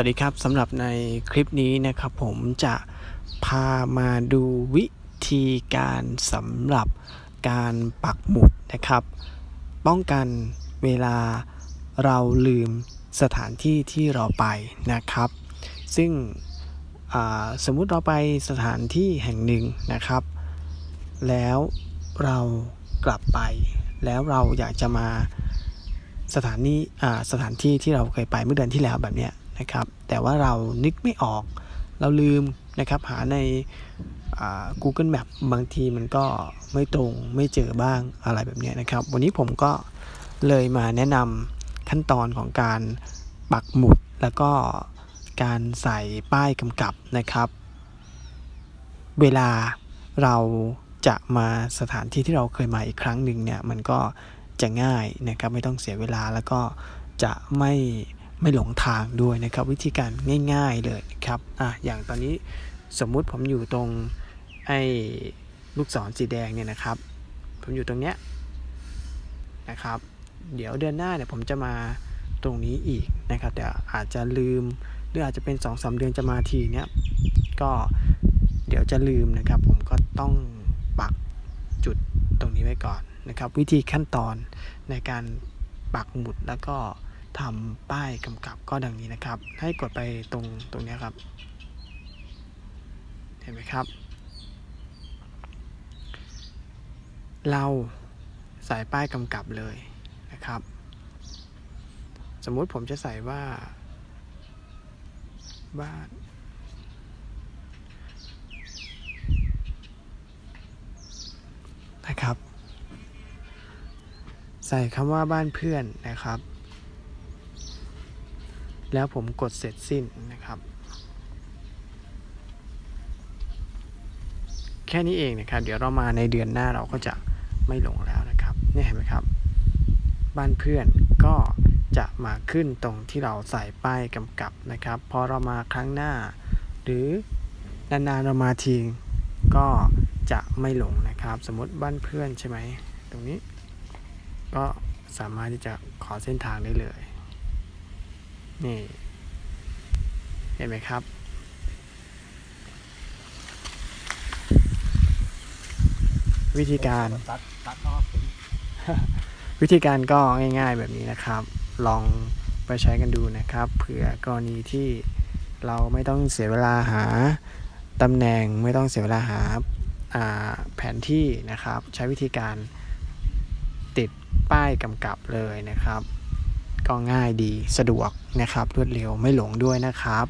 วัสดีครับสำหรับในคลิปนี้นะครับ ผมจะพามาดูวิธีการสำหรับการปักหมุดนะครับ ป้องกันเวลาเราลืมสถานที่ที่เราไปนะครับ ซึ่งสมมุติเราไปสถานที่แห่งหนึ่งนะครับ แล้วเรากลับไป แล้วเราอยากจะมาสถานีสถานที่ที่เราเคยไปเมื่อเดือนที่แล้วแบบเนี้ย นะครับ แต่ว่าเรานึกไม่ออก เราลืมนะครับ หาใน Google Map บางทีมันก็ไม่ตรงไม่เจอบ้างอะไรแบบนี้นะครับ วันนี้ผมก็เลยมาแนะนำขั้นตอนของการปักหมุด แล้วก็การใส่ป้ายกำกับนะครับ เวลาเราจะมาสถานที่ที่เราเคยมาอีกครั้งหนึ่งเนี่ยมันก็จะง่ายนะครับ ไม่ต้องเสียเวลาแล้วก็จะไม่ ไม่หลงทางด้วยนะครับ วิธีการง่าย ๆเลยนะครับอะอย่างตอนนี้สมมุติผมอยู่ตรงไอ้ลูกศรสีแดงเนี่ยนะครับ ผมอยู่ตรงเนี้ยนะครับ เดี๋ยวเดือนหน้าเนี่ยผมจะมาตรงนี้อีกนะครับ แต่อาจจะลืมหรืออาจจะเป็น2อสเดือนจะมาทีเนี้ยก็เดี๋ยวจะลืมนะครับ ผมก็ต้องปักจุดตรงนี้ไว้ก่อนนะครับ วิธีขั้นตอนในการปักหมุดแล้วก็ ทำป้ายกำกับก็ดังนี้นะครับ ให้กดไปตรงตรงนี้ครับ เห็นไหมครับ เราใส่ป้ายกำกับเลยนะครับ สมมุติผมจะใส่ว่าบ้านนะครับ ใส่คำว่าบ้านเพื่อนนะครับ แล้วผมกดเสร็จสิ้นนะครับ แค่นี้เองนะครับ เดี๋ยวเรามาในเดือนหน้าเราก็จะไม่หลงแล้วนะครับเนี่ยเห็นไหมครับ บ้านเพื่อนก็จะมาขึ้นตรงที่เราใส่ป้ายกำกับนะครับ พอเรามาครั้งหน้า หรือนานๆเรามาทีก็จะไม่หลงนะครับ สมมติบ้านเพื่อนใช่ไหมตรงนี้ ก็สามารถที่จะขอเส้นทางได้เลย นี่เห็นไหมครับ วิธีการตัดตัดออกเป็นวิธีการก็ง่ายๆแบบนี้นะครับ ลองไปใช้กันดูนะครับเผื่อกรณีที่เราไม่ต้องเสียเวลาหาตำแหน่งไม่ต้องเสียเวลาหาอ่าแผนที่นะครับ ใช้วิธีการติดป้ายกำกับเลยนะครับ ก็ง่ายดีสะดวกนะครับ รวดเร็วไม่หลงด้วยนะครับ